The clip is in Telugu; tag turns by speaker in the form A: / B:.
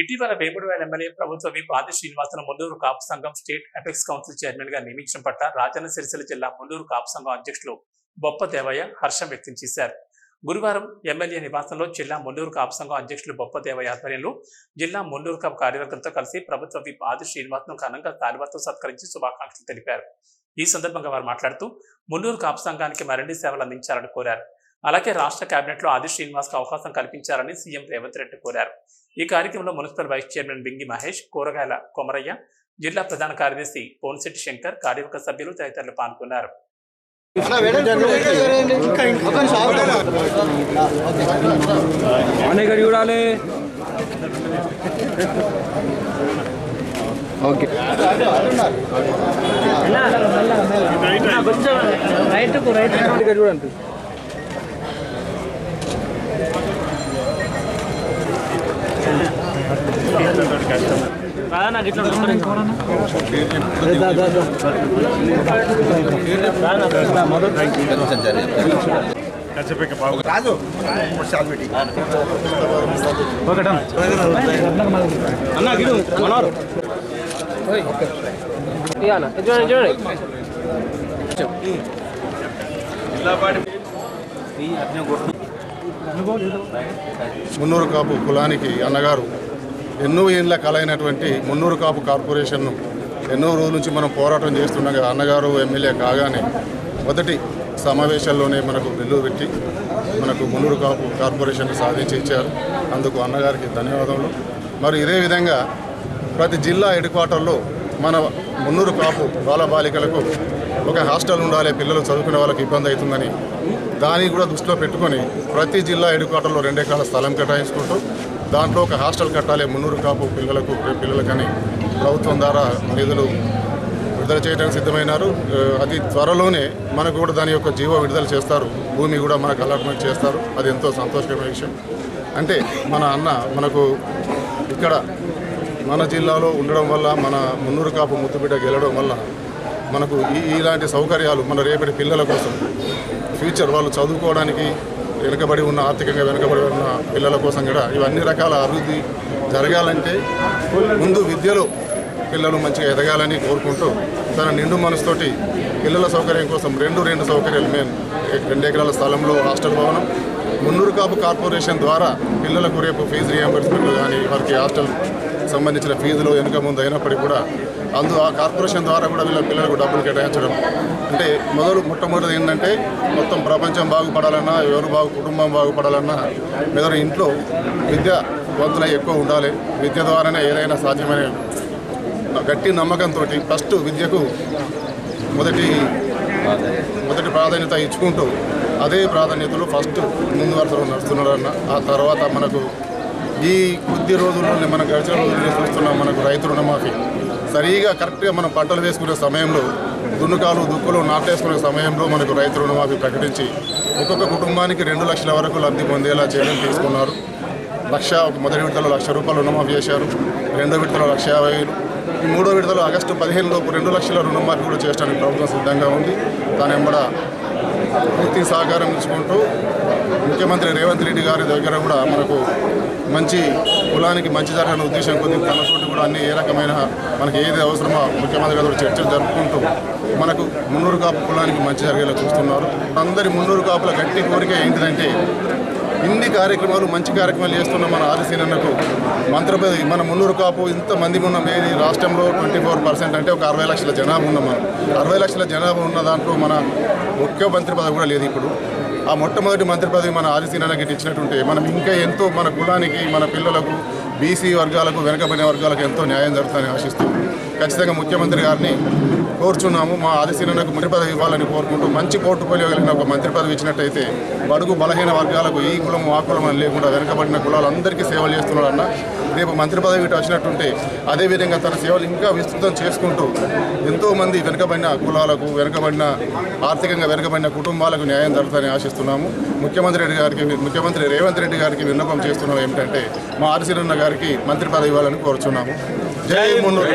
A: ఇటీవల వేముడువేల ఎమ్మెల్యే ప్రభుత్వ విప్ ఆది శ్రీనివాసన్ మున్నూరు కాపు సంఘం స్టేట్ అపెక్స్ కౌన్సిల్ చైర్మన్గా నియమించడం పట్ల రాజన్న సిరిసిల్ల జిల్లా ముల్లూరు కాపు సంఘం అధ్యక్షులు బొప్ప దేవయ్య హర్షం వ్యక్తం చేశారు. గురువారం ఎమ్మెల్యే నివాసంలో జిల్లా ముల్లూరు కాపు సంఘం అధ్యక్షులు బొప్ప దేవయ్య ఆధ్వర్యంలో జిల్లా మున్నూరు కాపు కార్యవర్గంతో కలిసి ప్రభుత్వ విప్ ఆది శ్రీనివాసన్ ఘనంగా తాలిబాతో సత్కరించి శుభాకాంక్షలు తెలిపారు. ఈ సందర్భంగా వారు మాట్లాడుతూ మున్నూరు కాపు సంఘానికి మరిన్ని సేవలు అందించాలని కోరారు. అలాగే రాష్ట్ర కేబినెట్లో ఆది శ్రీనివాస్కు అవకాశం కల్పించాలని సీఎం రేవంత్ రెడ్డి కోరారు ఈ కార్యక్రమంలో municipal vice chairman Bingi Mahesh కూరగాయల కొమరయ్య జిల్లా ప్రధాన కార్యదర్శి పోన్శెట్టి శంకర్ కార్యవర్గ సభ్యులు తదితరులు పాల్గొన్నారు
B: ఓకే చూడండి అన్న గిడు మనోరు
C: చూడండి చూడండి
D: మున్నూరు కాపు కులానికి అన్నగారు ఎన్నో ఏళ్ళ కలైనటువంటి మున్నూరు కాపు కార్పొరేషన్ను ఎన్నో రోజుల నుంచి మనం పోరాటం చేస్తుండగా అన్నగారు ఎమ్మెల్యే కాగానే మొదటి సమావేశాల్లోనే మనకు బిల్లు పెట్టి మనకు మున్నూరు కాపు కార్పొరేషన్ సాధించి ఇచ్చారు. అందుకు అన్నగారికి ధన్యవాదములు. మరి ఇదే విధంగా ప్రతి జిల్లా హెడ్ క్వార్టర్లో మన మున్నూరు కాపు బాలబాలికలకు ఒక హాస్టల్ ఉండాలి పిల్లలు చదువుకునే వాళ్ళకి ఇబ్బంది అవుతుందని దాన్ని కూడా దృష్టిలో పెట్టుకొని ప్రతి జిల్లా హెడ్ క్వార్టర్లో రెండెకరాల స్థలం కేటాయించుకుంటూ దాంట్లో ఒక హాస్టల్ కట్టాలి మున్నూరు కాపు పిల్లలకు పిల్లలకని ప్రభుత్వం ద్వారా నిధులు విడుదల చేయడానికి సిద్ధమైనారు. అతి త్వరలోనే మనకు కూడా దాని యొక్క జీవో విడుదల చేస్తారు. భూమి కూడా మనకు అలాట్మెంట్ చేస్తారు. అది ఎంతో సంతోషకరమైన విషయం. అంటే మన అన్న మనకు ఇక్కడ మన జిల్లాలో ఉండడం వల్ల మన మున్నూరు కాపు ముద్దుబిడ్డ గెలడం వల్ల మనకు ఈ ఇలాంటి సౌకర్యాలు మన రేపటి పిల్లల కోసం ఫ్యూచర్ వాళ్ళు చదువుకోవడానికి వెనుకబడి ఉన్న ఆర్థికంగా వెనుకబడి ఉన్న పిల్లల కోసం కూడా ఇవన్నీ రకాల అభివృద్ధి జరగాలంటే ముందు విద్యలో పిల్లలు మంచిగా ఎదగాలని కోరుకుంటూ తన నిండు మనసుతోటి పిల్లల సౌకర్యం కోసం రెండు రెండు సౌకర్యాలు మేము రెండు ఎకరాల స్థలంలో హాస్టల్ భవనం మున్నూరు కాపు కార్పొరేషన్ ద్వారా పిల్లలకు రేపు ఫీజు రియంబర్స్మెంట్లు కానీ వారికి హాస్టల్ సంబంధించిన ఫీజులు వెనుక ముందు అయినప్పటికీ కూడా అందు ఆ కార్పొరేషన్ ద్వారా కూడా వీళ్ళ పిల్లలకు డబ్బులు కేటాయించడం. అంటే మొదలు మొట్టమొదటి ఏంటంటే మొత్తం ప్రపంచం బాగుపడాలన్నా ఎవరు బాగు కుటుంబం బాగుపడాలన్నా మెదడు ఇంట్లో విద్య వంతులై ఎక్కువ ఉండాలి. విద్య ద్వారానే ఏదైనా సాధ్యమనే గట్టి నమ్మకంతో ఫస్ట్ విద్యకు మొదటి మొదటి ప్రాధాన్యత ఇచ్చుకుంటూ అదే ప్రాధాన్యతలో ఫస్ట్ ముందు వరుసలో నడుస్తున్నాడన్న. ఆ తర్వాత మనకు ఈ కొద్ది రోజుల్లోనే మనం గడిచిన రోజుల్లో చూస్తున్నాం మనకు రైతు రుణమాఫీ. సరిగా కరెక్ట్గా మనం పంటలు వేసుకునే సమయంలో దున్నుకాలు దుక్కులు నాటేసుకునే సమయంలో మనకు రైతు రుణమాఫీ ప్రకటించి ఒక్కొక్క కుటుంబానికి రెండు లక్షల వరకు లబ్ధి పొందేలా చర్యలు తీసుకున్నారు. లక్ష మొదటి విడతలో లక్ష రూపాయలు రుణమాఫీ చేశారు. రెండో విడతలో లక్ష యాభై ఈ మూడో విడతలో ఆగస్టు పదిహేను లోపు రెండు లక్షల రుణమాఫీ కూడా చేయడానికి ప్రభుత్వం సిద్ధంగా ఉంది. దాని వెంబడ పూర్తి సహకారం ఇచ్చుకుంటూ ముఖ్యమంత్రి రేవంత్ రెడ్డి గారి దగ్గర కూడా మనకు మంచి కులానికి మంచి జరగని ఉద్దేశం కొద్ది తనతోటి కూడా అన్ని ఏ రకమైన మనకి ఏది అవసరమో ముఖ్యమంత్రి గారు చర్చలు జరుపుకుంటూ మనకు మున్నూరు కాపు కులానికి మంచి జరిగేలా చూస్తున్నారు. అందరి మున్నూరు కాపుల గట్టి కోరిక ఏంటిదంటే ఇన్ని కార్యక్రమాలు మంచి కార్యక్రమాలు చేస్తున్న మన ఆదిశీనన్నకు మంత్రపతి మన మున్నూరు కాపు ఇంతమంది ఉన్నాం ఏది రాష్ట్రంలో ట్వంటీ ఫోర్ పర్సెంట్ అంటే ఒక అరవై లక్షల జనాభా ఉన్నాం మనం అరవై లక్షల జనాభా ఉన్న దాంట్లో మన ముఖ్యమంత్రి పదవి కూడా లేదు ఇప్పుడు. ఆ మొట్టమొదటి మంత్రి పదవి మన ఆదిశీనన్నకి ఇచ్చినట్టుంటే మనం ఇంకా ఎంతో మన కులానికి మన పిల్లలకు బీసీ వర్గాలకు వెనకబడిన వర్గాలకు ఎంతో న్యాయం జరుగుతుందని ఆశిస్తూ ఖచ్చితంగా ముఖ్యమంత్రి గారిని కోరుచున్నాము. మా ఆదిశీనకు మంత్రి పదవి ఇవ్వాలని కోరుకుంటూ మంచి పోర్టుఫోలియో కలిగిన ఒక మంత్రి పదవి ఇచ్చినట్టయితే బడుగు బలహీన వర్గాలకు ఈ కులం ఆ కులం అని లేకుండా వెనకబడిన కులాలందరికీ సేవలు చేస్తున్నాడన్న రేపు మంత్రి పదవి ఇటు వచ్చినట్టుంటే అదేవిధంగా తన సేవలు ఇంకా విస్తృతం చేసుకుంటూ ఎంతోమంది వెనుకబడిన కులాలకు వెనుకబడిన ఆర్థికంగా వెనుకబడిన కుటుంబాలకు న్యాయం జరుగుతుందని ఆశిస్తున్నాము. ముఖ్యమంత్రి రెడ్డి గారికి ముఖ్యమంత్రి రేవంత్ రెడ్డి గారికి విన్నపం చేస్తున్నాం ఏమిటంటే మా ఆర్సీరన్న గారికి మంత్రి పదవి ఇవ్వాలని కోరుచున్నాము. జై మున్నూరు.